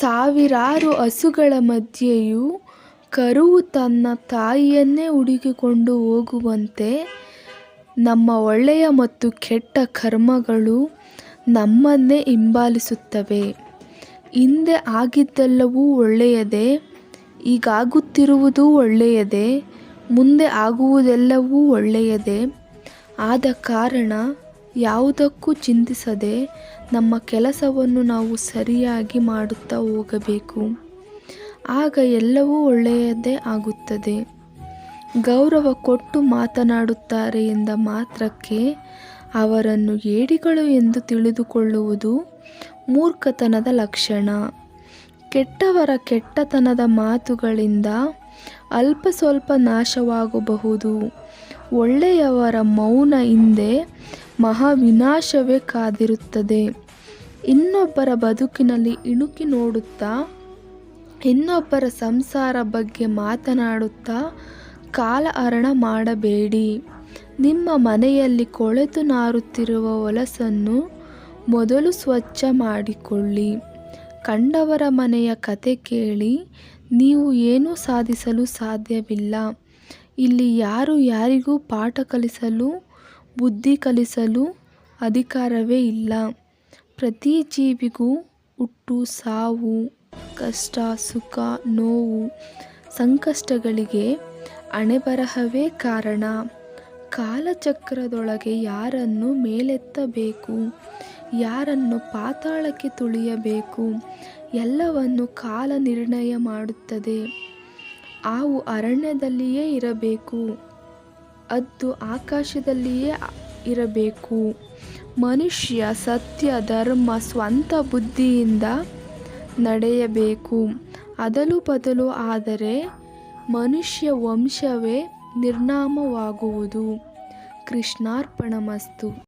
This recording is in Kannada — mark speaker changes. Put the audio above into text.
Speaker 1: ಸಾವಿರಾರು ಹಸುಗಳ ಮಧ್ಯೆಯೂ ಕರುವು ತನ್ನ ತಾಯಿಯನ್ನೇ ಹುಡುಕಿಕೊಂಡು ಹೋಗುವಂತೆ ನಮ್ಮ ಒಳ್ಳೆಯ ಮತ್ತು ಕೆಟ್ಟ ಕರ್ಮಗಳು ನಮ್ಮನ್ನೇ ಹಿಂಬಾಲಿಸುತ್ತವೆ. ಹಿಂದೆ ಆಗಿದ್ದೆಲ್ಲವೂ ಒಳ್ಳೆಯದೇ, ಈಗಾಗುತ್ತಿರುವುದು ಒಳ್ಳೆಯದೇ, ಮುಂದೆ ಆಗುವುದೆಲ್ಲವೂ ಒಳ್ಳೆಯದೇ. ಆದ ಕಾರಣ ಯಾವುದಕ್ಕೂ ಚಿಂತಿಸದೆ ನಮ್ಮ ಕೆಲಸವನ್ನು ನಾವು ಸರಿಯಾಗಿ ಮಾಡುತ್ತಾ ಹೋಗಬೇಕು. ಆಗ ಎಲ್ಲವೂ ಒಳ್ಳೆಯದೇ ಆಗುತ್ತದೆ. ಗೌರವ ಕೊಟ್ಟು ಮಾತನಾಡುತ್ತಾರೆ ಎಂದ ಮಾತ್ರಕ್ಕೆ ಅವರನ್ನು ಏಡಿಗಳು ಎಂದು ತಿಳಿದುಕೊಳ್ಳುವುದು ಮೂರ್ಖತನದ ಲಕ್ಷಣ. ಕೆಟ್ಟವರ ಕೆಟ್ಟತನದ ಮಾತುಗಳಿಂದ ಅಲ್ಪ ಸ್ವಲ್ಪ ನಾಶವಾಗಬಹುದು. ಒಳ್ಳೆಯವರ ಮೌನ ಹಿಂದೆ ಮಹಾ ವಿನಾಶವೇ ಕಾದಿರುತ್ತದೆ. ಇನ್ನೊಬ್ಬರ ಬದುಕಿನಲ್ಲಿ ಇಣುಕಿ ನೋಡುತ್ತಾ, ಇನ್ನೊಬ್ಬರ ಸಂಸಾರ ಬಗ್ಗೆ ಮಾತನಾಡುತ್ತಾ ಕಾಲ ಹರಣ ಮಾಡಬೇಡಿ. ನಿಮ್ಮ ಮನೆಯಲ್ಲಿ ಕೊಳೆತು ನಾರುತ್ತಿರುವ ಹೊಲಸನ್ನು ಮೊದಲು ಸ್ವಚ್ಛ ಮಾಡಿಕೊಳ್ಳಿ. ಕಂಡವರ ಮನೆಯ ಕತೆ ಕೇಳಿ, ನೀವು ಏನೂ ಸಾಧಿಸಲು ಸಾಧ್ಯವಿಲ್ಲ. ಇಲ್ಲಿ ಯಾರು ಯಾರಿಗೂ ಪಾಠ ಕಲಿಸಲು ಬುದ್ಧಿ ಕಲಿಸಲು ಅಧಿಕಾರವೇ ಇಲ್ಲ. ಪ್ರತಿ ಜೀವಿಗೂ ಹುಟ್ಟು, ಸಾವು, ಕಷ್ಟ, ಸುಖ, ನೋವು, ಸಂಕಷ್ಟಗಳಿಗೆ ಹಣೆಬರಹವೇ ಕಾರಣ. ಕಾಲಚಕ್ರದೊಳಗೆ ಯಾರನ್ನು ಮೇಲೆತ್ತಬೇಕು, ಯಾರನ್ನು ಪಾತಾಳಕ್ಕೆ ತುಳಿಯಬೇಕು, ಎಲ್ಲವನ್ನು ಕಾಲ ನಿರ್ಣಯ ಮಾಡುತ್ತದೆ. ಆವು ಅರಣ್ಯದಲ್ಲಿಯೇ ಇರಬೇಕು. ಹದ್ದು ಆಕಾಶದಲ್ಲಿಯೇ ಇರಬೇಕು. ಮನುಷ್ಯ ಸತ್ಯ, ಧರ್ಮ, ಸ್ವಂತ ಬುದ್ಧಿಯಿಂದ ನಡೆಯಬೇಕು. ಅದಲು ಬದಲು ಆದರೆ ಮನುಷ್ಯ ವಂಶವೇ ನಿರ್ನಾಮವಾಗುವುದು. ಕೃಷ್ಣಾರ್ಪಣಮಸ್ತು.